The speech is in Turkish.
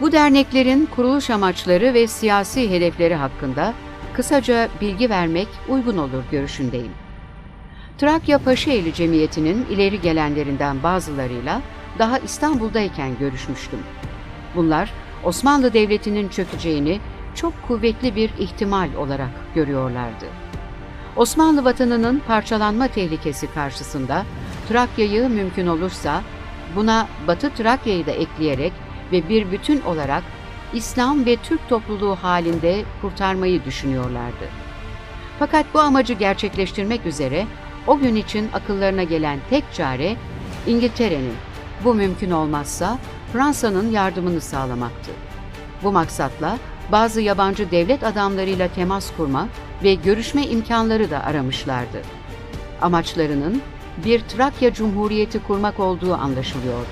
Bu derneklerin kuruluş amaçları ve siyasi hedefleri hakkında kısaca bilgi vermek uygun olur görüşündeyim. Trakya Paşaeli Cemiyeti'nin ileri gelenlerinden bazılarıyla daha İstanbul'dayken görüşmüştüm. Bunlar Osmanlı Devleti'nin çökeceğini çok kuvvetli bir ihtimal olarak görüyorlardı. Osmanlı vatanının parçalanma tehlikesi karşısında Trakya'yı mümkün olursa buna Batı Trakya'yı da ekleyerek ve bir bütün olarak İslam ve Türk topluluğu halinde kurtarmayı düşünüyorlardı. Fakat bu amacı gerçekleştirmek üzere o gün için akıllarına gelen tek çare İngiltere'nin bu mümkün olmazsa Fransa'nın yardımını sağlamaktı. Bu maksatla bazı yabancı devlet adamlarıyla temas kurma ve görüşme imkanları da aramışlardı. Amaçlarının bir Trakya Cumhuriyeti kurmak olduğu anlaşılıyordu.